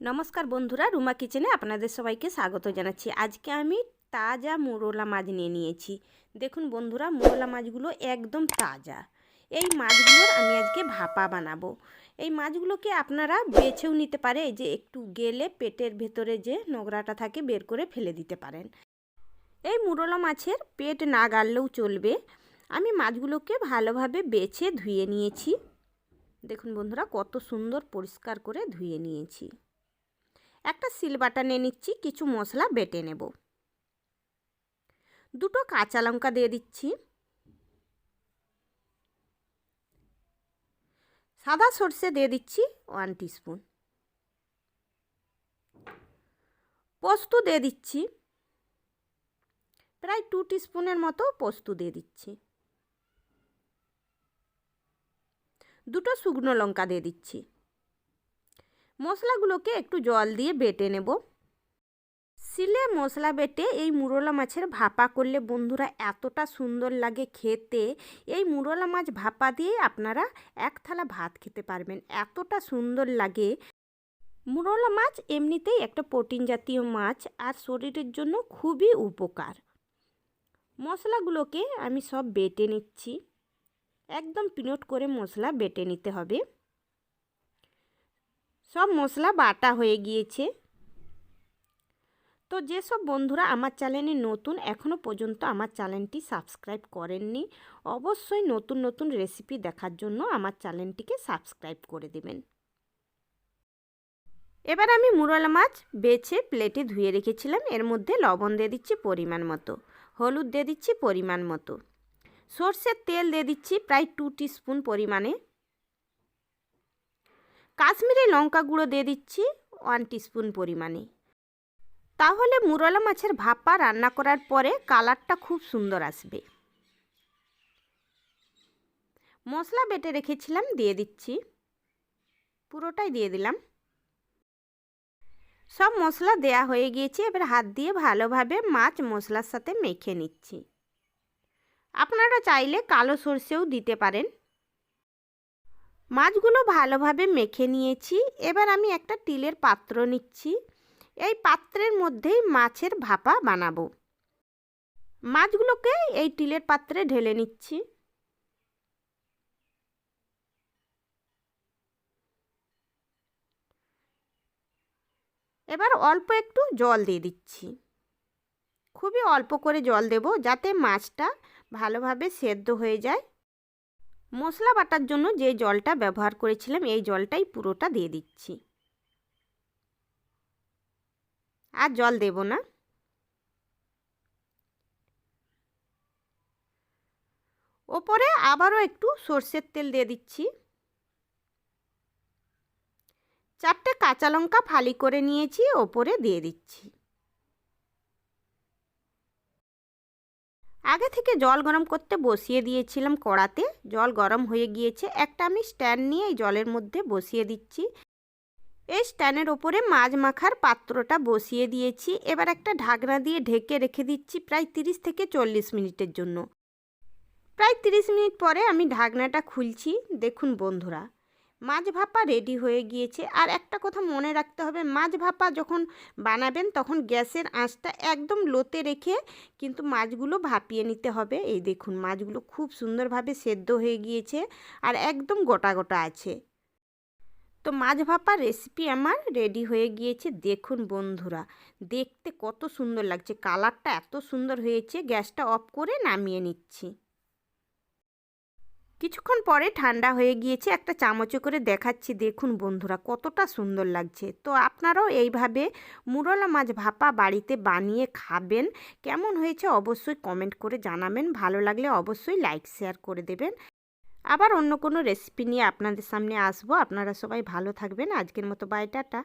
নমস্কার বন্ধুরা, রুমা কিচেনে আপনাদের সবাইকে স্বাগত জানাচ্ছি। আজকে আমি তাজা মোরলা মাছ নিয়ে নিয়েছি। দেখুন বন্ধুরা, মোরলা মাছগুলো একদম তাজা। এই মাছগুলোর আমি আজকে ভাপা বানাবো। এই মাছগুলোকে আপনারা বেছেও নিতে পারে যে একটু গেলে পেটের ভেতরে যে নোংরাটা থাকে বের করে ফেলে দিতে পারেন। এই মুরলা মাছের পেট না গাড়লেও চলবে। আমি মাছগুলোকে ভালোভাবে বেছে ধুয়ে নিয়েছি। দেখুন বন্ধুরা, কত সুন্দর পরিষ্কার করে ধুয়ে নিয়েছি। একটা সিলবাটা নিয়ে নিচ্ছি, কিছু মশলা বেটে নেব। দুটো কাঁচা লঙ্কা দিয়ে দিচ্ছি। সাদা সর্ষে দিয়ে দিচ্ছি ওয়ান টিস্পুন পোস্ত দিয়ে দিচ্ছি। প্রায় টু টিস্পুনের মতো পোস্ত দিয়ে দিচ্ছি। দুটো শুকনো লঙ্কা দিয়ে দিচ্ছি। মশলাগুলোকে একটু জল দিয়ে বেটে নেব। সিলে মশলা বেটে এই মুরলা মাছের ভাপা করলে বন্ধুরা এতটা সুন্দর লাগে খেতে। এই মুরলা মাছ ভাপা দিয়ে আপনারা এক থালা ভাত খেতে পারবেন, এতটা সুন্দর লাগে। মুরলা মাছ এমনিতেই একটা প্রোটিন জাতীয় মাছ আর শরীরের জন্য খুবই উপকার। মশলাগুলোকে আমি সব বেটে নিচ্ছি। একদম পিনট করে মশলা বেটে নিতে হবে। সব মশলা বাটা হয়ে গিয়েছে। তো যেসব বন্ধুরা আমার চ্যানেলে নতুন এখনও পর্যন্ত আমার চ্যানেলটি সাবস্ক্রাইব করেননি, অবশ্যই নতুন নতুন রেসিপি দেখার জন্য আমার চ্যানেলটিকে সাবস্ক্রাইব করে দেবেন। এবার আমি মুরলা মাছ বেছে প্লেটে ধুয়ে রেখেছিলাম। এর মধ্যে লবণ দিয়ে দিচ্ছি পরিমাণ মতো, হলুদ দিয়ে দিচ্ছি পরিমাণ মতো, সর্ষের তেল দিয়ে দিচ্ছি প্রায় টু স্পুন পরিমাণে। কাশ্মীরি লঙ্কা গুঁড়ো দিয়ে দিচ্ছি ওয়ান স্পুন পরিমাণে। তাহলে মুরলা মাছের ভাপা রান্না করার পরে কালারটা খুব সুন্দর আসবে। মশলা বেটে রেখেছিলাম, দিয়ে দিচ্ছি। পুরোটাই দিয়ে দিলাম। সব মশলা দেয়া হয়ে গিয়েছে, এবার হাত দিয়ে ভালোভাবে মাছ মশলার সাথে মেখে নিচ্ছি। আপনারা চাইলে কালো সর্ষেও দিতে পারেন। মাছগুলো ভালোভাবে মেখে নিয়েছি। এবার আমি একটা তিলের পাত্র নিচ্ছি। এই পাত্রের মধ্যেই মাছের ভাপা বানাবো। মাছগুলোকে এই তিলের পাত্রে ঢেলে নিচ্ছি। এবার অল্প একটু জল দিয়ে দিচ্ছি। খুবই অল্প করে জল দেব যাতে মাছটা ভালোভাবে সেদ্ধ হয়ে যায়। মশলা বাটার জন্য যে জলটা ব্যবহার করেছিলাম, এই জলটাই পুরোটা দিয়ে দিচ্ছি। আর জল দেব না। ওপরে আবারও একটু সর্ষের তেল দিয়ে দিচ্ছি। চারটে কাঁচা লঙ্কা ফালি করে নিয়েছি, ওপরে দিয়ে দিচ্ছি। আগে থেকে জল গরম করতে বসিয়ে দিয়েছিলাম কড়াতে। জল গরম হয়ে গিয়েছে। একটা আমি স্ট্যান্ড নিয়ে এই জলের মধ্যে বসিয়ে দিচ্ছি। এই স্ট্যান্ডের ওপরে মাছ মাখার পাত্রটা বসিয়ে দিয়েছি। এবার একটা ঢাকনা দিয়ে ঢেকে রেখে দিচ্ছি প্রায় তিরিশ থেকে চল্লিশ মিনিটের জন্য। প্রায় তিরিশ মিনিট পরে আমি ঢাকনাটা খুলছি। দেখুন বন্ধুরা মাছ ভাপা রেডি হয়ে গিয়েছে। আর একটা কথা মনে রাখতে হবে, মাছ ভাপা যখন বানাবেন তখন গ্যাসের আঁচটা একদম লোতে রেখে কিন্তু মাছগুলো ভাপিয়ে নিতে হবে। এই দেখুন, মাছগুলো খুব সুন্দরভাবে সেদ্ধ হয়ে গিয়েছে আর একদম গোটা গোটা আছে। তো মাছ ভাপার রেসিপি আমার রেডি হয়ে গিয়েছে, দেখুন বন্ধুরা। দেখতে কত সুন্দর লাগছে, কালারটা এত সুন্দর হয়েছে, গ্যাসটা অফ করে নামিয়ে নিচ্ছি। কিছুক্ষণ পরে ঠান্ডা হয়ে গিয়েছে, একটা চামচে করে দেখাচ্ছি। দেখুন বন্ধুরা, কতটা সুন্দর লাগছে। তো আপনারাও এইভাবে মুরলা মাছ ভাপা বাড়িতে বানিয়ে খাবেন। কেমন হয়েছে অবশ্যই কমেন্ট করে জানাবেন। ভালো লাগলে অবশ্যই লাইক শেয়ার করে দেবেন। আবার অন্য কোনো রেসিপি নিয়ে আপনাদের সামনে আসব। আপনারা সবাই ভালো থাকবেন। আজকের মতো বাই টাটা।